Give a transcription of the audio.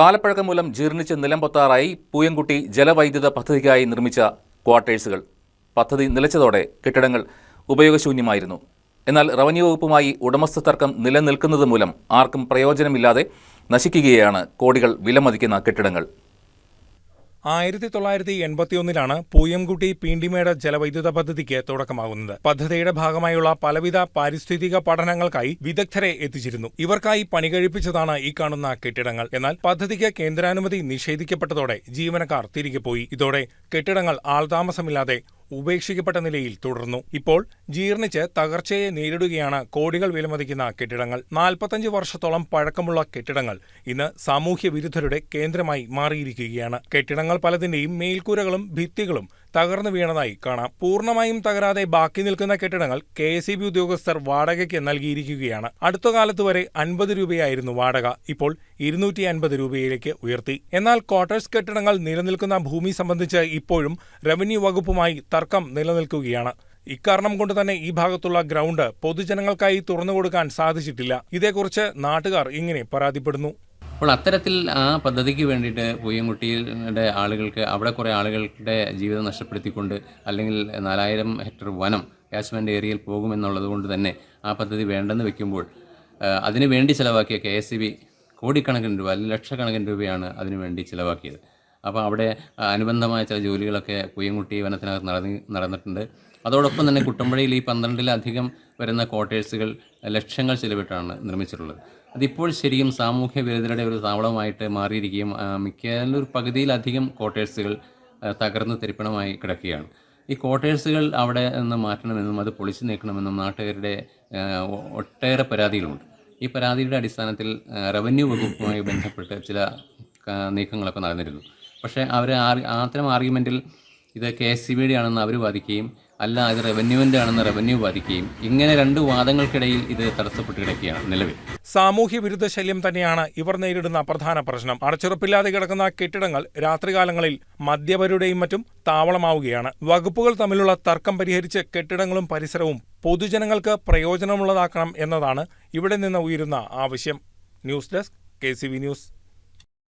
കാലപ്പഴക്കം മൂലം ജീർണിച്ച് നിലംപൊത്താറായി പൂയംകുട്ടി ജലവൈദ്യുത പദ്ധതിക്കായി നിർമ്മിച്ച ക്വാർട്ടേഴ്സുകൾ. പദ്ധതി നിലച്ചതോടെ കെട്ടിടങ്ങൾ ഉപയോഗശൂന്യമായിരുന്നു. എന്നാൽ റവന്യൂ വകുപ്പുമായി ഉടമസ്ഥ തർക്കം നിലനിൽക്കുന്നത് മൂലം ആർക്കും പ്രയോജനമില്ലാതെ നശിക്കുകയാണ് കോടികൾ വിലമതിക്കുന്ന കെട്ടിടങ്ങൾ. ആയിരത്തി തൊള്ളായിരത്തി എൺപത്തിയൊന്നിലാണ് പൂയംകുട്ടി പീണ്ടിമേട് ജലവൈദ്യുത പദ്ധതിക്ക് തുടക്കമാകുന്നത്. പദ്ധതിയുടെ ഭാഗമായുള്ള പലവിധ പാരിസ്ഥിതിക പഠനങ്ങൾക്കായി വിദഗ്ധരെ എത്തിച്ചിരുന്നു. ഇവർക്കായി പണി കഴിപ്പിച്ചതാണ് ഈ കാണുന്ന കെട്ടിടങ്ങൾ. എന്നാൽ പദ്ധതിക്ക് കേന്ദ്രാനുമതി നിഷേധിക്കപ്പെട്ടതോടെ ജീവനക്കാർ തിരികെ പോയി. ഇതോടെ കെട്ടിടങ്ങൾ ആൾതാമസമില്ലാതെ ഉപേക്ഷിക്കപ്പെട്ട നിലയിൽ തുടർന്നു. ഇപ്പോൾ ജീർണിച്ച് തകർച്ചയെ നേരിടുകയാണ് കോടികൾ വിലമതിക്കുന്ന കെട്ടിടങ്ങൾ. നാൽപ്പത്തഞ്ച് വർഷത്തോളം പഴക്കമുള്ള കെട്ടിടങ്ങൾ ഇന്ന് സാമൂഹ്യ വിരുദ്ധരുടെ കേന്ദ്രമായി മാറിയിരിക്കുകയാണ്. കെട്ടിടങ്ങൾ പലതിന്റെയും മേൽക്കൂരകളും ഭിത്തികളും തകർന്നു വീണതായി കാണാം. പൂർണമായും തകരാതെ ബാക്കി നിൽക്കുന്ന കെട്ടിടങ്ങൾ കെ എസ് ബി ഉദ്യോഗസ്ഥർ വാടകയ്ക്ക് നൽകിയിരിക്കുകയാണ്. അടുത്ത കാലത്ത് വരെ അൻപത് രൂപയായിരുന്നു വാടക. ഇപ്പോൾ ഇരുന്നൂറ്റി അൻപത് രൂപയിലേക്ക് ഉയർത്തി. എന്നാൽ ക്വാർട്ടേഴ്സ് കെട്ടിടങ്ങൾ നിലനിൽക്കുന്ന ഭൂമി സംബന്ധിച്ച് ഇപ്പോഴും റവന്യൂ വകുപ്പുമായി തർക്കം നിലനിൽക്കുകയാണ്. ഇക്കാരണം കൊണ്ട് തന്നെ ഈ ഭാഗത്തുള്ള ഗ്രൗണ്ട് പൊതുജനങ്ങൾക്കായി തുറന്നുകൊടുക്കാൻ സാധിച്ചിട്ടില്ല. ഇതേക്കുറിച്ച് നാട്ടുകാർ ഇങ്ങനെ പരാതിപ്പെടുന്നു. അപ്പോൾ അത്തരത്തിൽ ആ പദ്ധതിക്ക് വേണ്ടിയിട്ട് പൂയംകുട്ടിയുടെ ആളുകൾക്ക് അവിടെ കുറേ ആളുകളുടെ ജീവിതം നഷ്ടപ്പെടുത്തിക്കൊണ്ട് അല്ലെങ്കിൽ നാലായിരം ഹെക്ടർ വനം കാച്ച്മെന്റ് ഏരിയയിൽ പോകുമെന്നുള്ളത് കൊണ്ട് തന്നെ ആ പദ്ധതി വേണ്ടെന്ന് വെക്കുമ്പോൾ അതിനു വേണ്ടി ചിലവാക്കിയ കെ എസ് ബി കോടിക്കണക്കിന് രൂപ അല്ലെങ്കിൽ ലക്ഷക്കണക്കിന് രൂപയാണ് അതിനു വേണ്ടി ചിലവാക്കിയത്. അപ്പോൾ അവിടെ അനുബന്ധമായ ചില ജോലികളൊക്കെ പൂയംകുട്ടി വനത്തിനകത്ത് നടന്നി നടന്നിട്ടുണ്ട്. അതോടൊപ്പം തന്നെ കുട്ടമ്പഴയിൽ ഈ പന്ത്രണ്ടിലധികം വരുന്ന ക്വാർട്ടേഴ്സുകൾ ലക്ഷങ്ങൾ ചിലവിട്ടാണ് നിർമ്മിച്ചിട്ടുള്ളത്. അതിപ്പോൾ ശരിക്കും സാമൂഹ്യ വിരുദ്ധരുടെ ഒരു താവളമായിട്ട് മാറിയിരിക്കുകയും മിക്ക ഒരു പകുതിയിലധികം ക്വാർട്ടേഴ്സുകൾ ആ, തകർന്ന് തെരിപ്പണമായി കിടക്കുകയാണ്. ഈ ക്വാർട്ടേഴ്സുകൾ അവിടെ നിന്ന് മാറ്റണമെന്നും അത് പൊളിച്ചു നീക്കണമെന്നും നാട്ടുകാരുടെ ഒട്ടേറെ പരാതികളുണ്ട്. ഈ പരാതിയുടെ അടിസ്ഥാനത്തിൽ റവന്യൂ വകുപ്പുമായി ബന്ധപ്പെട്ട് ചില നീക്കങ്ങളൊക്കെ നടന്നിരുന്നു. പക്ഷേ അവർ അത്തരം ആർഗ്യുമെന്റിൽ ഇത് കെ എസ് സി ബിയുടെ ആണെന്ന് അവർ വാദിക്കുകയും അല്ല ഇത് റവന്യൂവിന്റെ ആണെന്ന് റവന്യൂ വാദിക്കുകയും ഇങ്ങനെ രണ്ട് വാദങ്ങൾക്കിടയിൽ ഇത് തടസ്സപ്പെട്ട് കിടക്കുകയാണ് നിലവിൽ. സാമൂഹ്യ വിരുദ്ധ ശല്യം തന്നെയാണ് ഇവർ നേരിടുന്ന പ്രധാന പ്രശ്നം. അടച്ചുറപ്പില്ലാതെ കിടക്കുന്ന കെട്ടിടങ്ങൾ രാത്രികാലങ്ങളിൽ മദ്യപരുടെയും മറ്റും താവളമാവുകയാണ്. വകുപ്പുകൾ തമ്മിലുള്ള തർക്കം പരിഹരിച്ച് കെട്ടിടങ്ങളും പരിസരവും പൊതുജനങ്ങൾക്ക് പ്രയോജനമുള്ളതാക്കണം എന്നതാണ് ഇവിടെ നിന്ന് ഉയരുന്ന ആവശ്യം. News desk K news.